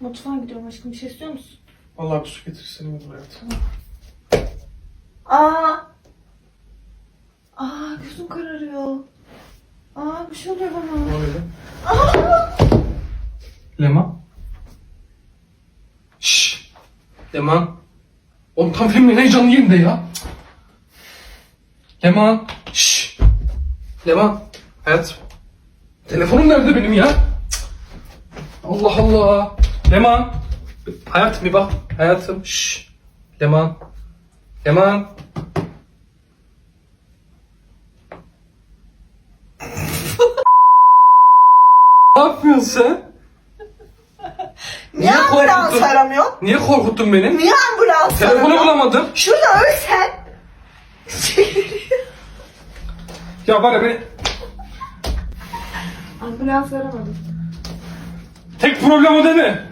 Mutfağa gidiyorum aşkım. Bir şey istiyor musun? Vallahi bir su getirsene olur hayatım. Aa. Aa gözüm kararıyor. Aa bir şey oluyor Ne bana. oluyor? Aa. Leman. Şşş. Leman. Oğlum tam filmin heyecanlı yerinde ya. Leman. Şşş. Leman. Hayat. Telefonum nerede benim ya? Allah Allah. Leman. Hayatım bir bak. Hayatım. Şşş. Leman. Leman. ne yapıyorsun sen? Niye Niye ambulans korkuttun? aramıyor? Niye korkuttun beni? Niye ambulans Telefonu aramıyor? bulamadım. Şurada ölsen. Ya var ya beni... ambulans aramadım. Tek problem o değil mi?